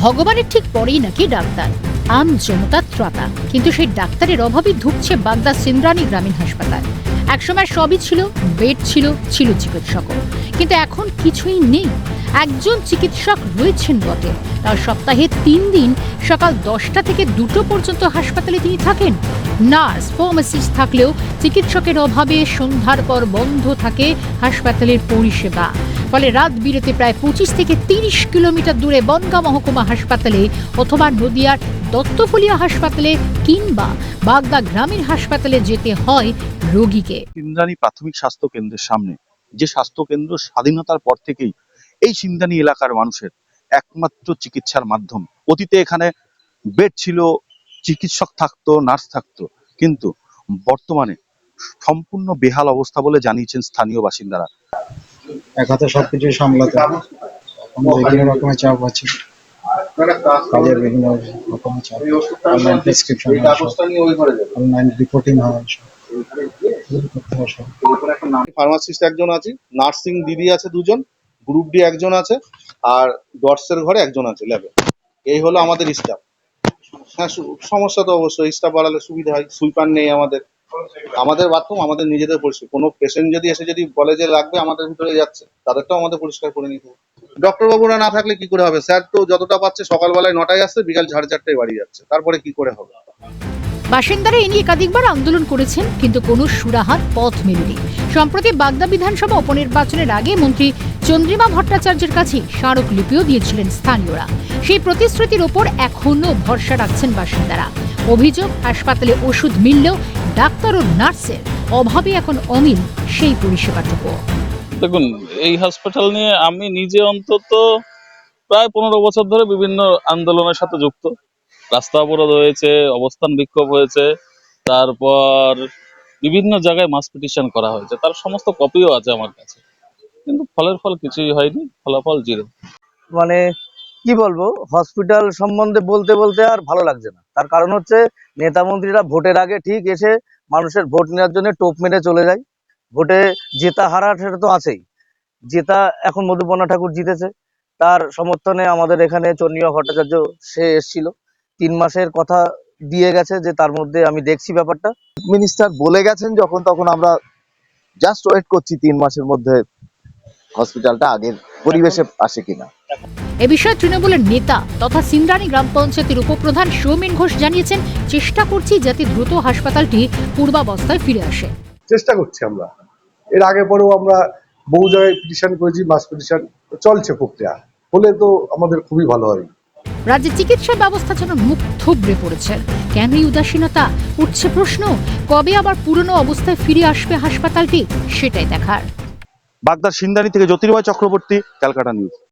ভগবানের ঠিক পরেই নাকি ডাক্তার। আম জনতা ত্রাতা। কিন্তু সেই ডাক্তারের অভাবে ধুকছে বাগদা সিন্দ্রানি গ্রামীণ হাসপাতাল। একসময় সবই ছিল, বেড ছিল ছিল চিকিৎসক কিন্তু এখন কিছুই নেই। একজন চিকিৎসক রয়েছেন বটে। তার সপ্তাহে তিন দিন, সকাল দশটা থেকে দুটো পর্যন্ত হাসপাতালে তিনি থাকেন। নার্স, ফার্মাসিস্ট থাকলেও চিকিৎসকের অভাবে সন্ধ্যার পর বন্ধ থাকে হাসপাতালের পরিষেবা। ফলে রাত বিরতে প্রায় পঁচিশ থেকে তিরিশ কিলোমিটার দূরে বনগাঁ মহকুমা হাসপাতালে অথবা নদিয়ার দত্তফুলিয়া হাসপাতালে কিংবা বাগদা গ্রামীণ হাসপাতালে যেতে হয় রোগীকে। সিন্দানি প্রাথমিক স্বাস্থ্য কেন্দ্রের সামনে। যে স্বাস্থ্য কেন্দ্র স্বাধীনতার পর থেকেই এই সিন্দানি এলাকার মানুষের একমাত্র চিকিৎসার মাধ্যম। অতীতে এখানে বেড ছিল চিকিৎসক থাকতো নার্স থাকতো। কিন্তু বর্তমানে সম্পূর্ণ বেহাল অবস্থা বলে জানিয়েছেন স্থানীয় বাসিন্দারা। এক হাতে সবকিছু সামলাতে বিভিন্ন রকমের চাপ আছে। কাজের বিভিন্ন রকমের চাপ। অনলাইন প্রেসক্রিপশন অনলাইন রিপোর্টিং হয়। ফার্মাসিস্ট একজন আছে নার্সিং দিদি আছে দুজন। গ্রুপ ডি একজন আছে আর ডটসের ঘরে একজন আছে ল্যাবে এই হলো আমাদের স্টাফ হ্যাঁ সমস্যা তো অবশ্যই। স্টাফ বাড়ালে সুবিধা হয়, সুইপার নেই আমাদের। আমাদের বাথরুম আমাদের নিজেদের পরিষ্কার। কোনো পেশেন্ট যদি এসে যদি বলে যে লাগবে আমাদের ভিতরে যাচ্ছে তাদেরটাও আমাদের পরিষ্কার করে নিতে হবে। ডক্টর বাবুরা না থাকলে কি করে হবে? স্যার তো যতটা পাচ্ছে সকালবেলায় নটায় আসছে, বিকাল সাড়ে চারটায় বাড়ি যাচ্ছে। তারপরে কি করে হবে? বাসিন্দারা এ একাধিকবার আন্দোলন করেছেন, কিন্তু কোনো সুরাহার পথ মেলেনি। সম্প্রতি বাগদা বিধানসভা উপনির্বাচনের আগে মন্ত্রী চন্দ্রিমা ভট্টাচার্যের কাছে স্মারকলিপিও দিয়েছিলেন স্থানীয়রা। সেই প্রতিশ্রুতির ওপর এখনও ভরসা রাখছেন বাসিন্দারা। অভিযোগ, হাসপাতালে ওষুধ মিললেও ডাক্তার ও নার্সের অভাবে এখন অমিল সেই পরিষেবাটুকু। দেখুন, এই হসপিটাল নিয়ে আমি নিজে অন্তত প্রায় পনেরো বছর ধরে বিভিন্ন আন্দোলনের সাথে যুক্ত। রাস্তা অবরোধ হয়েছে, অবস্থান বিক্ষোভ হয়েছে, তারপর বিভিন্ন জায়গায় মাস পিটিশন করা হয়েছে। তার সমস্ত কপিও আছে আমার কাছে। কিন্তু ফলের ফল কিছুই হয়নি ফলাফল জিরো মানে কি বলব হসপিটাল সম্বন্ধে বলতে বলতে আর ভালো লাগছে না। তার কারণ হচ্ছে নেতা মন্ত্রীরা ভোটের আগে ঠিক এসে মানুষের ভোট নেওয়ার জন্য টোপ মেরে চলে যায়। ভোটে জেতা হারা সেটা তো আছেই। জেতা এখন মধুপর্ণা ঠাকুর জিতেছে। তার সমর্থনে আমাদের এখানে চন্দ্রিমা ভট্টাচার্য সে এসেছিল। তিন মাসের কথা দিয়ে গেছে যে তার মধ্যে আমি দেখছি ব্যাপারটা। মিনিস্টার বলে গেছেন যখন তখন আমরা জাস্ট ওয়েট করছি তিন মাসের মধ্যে হসপিটালটা আগের পরিবেশে আসে কিনা। এ বিষয়ে তৃণমূলের নেতা তথা সিন্দ্রানী গ্রাম পঞ্চায়েতের উপপ্রধান সৌমেন ঘোষ জানিয়েছেন চেষ্টা করছি যাতে দ্রুত হাসপাতালটি পূর্বাবস্থায় ফিরে আসে। চেষ্টা করছি আমরা। এর আগে পরেও আমরা বহু জায়গায় পিটিশন করেছি মাস পিটিশন চলছে প্রক্রিয়া হলে তো আমাদের খুবই ভালো হয়। রাজ্যে চিকিৎসা ব্যবস্থা যেন মুখ থুবড়ে পড়েছে। কেন এই উদাসীনতা? উঠছে প্রশ্ন কবে আবার পুরনো অবস্থায় ফিরে আসবে হাসপাতালটি? সেটাই দেখার। বাগদার সিন্দানি থেকে জ্যোতির্ময় চক্রবর্তী ক্যালকাটা নিউজ।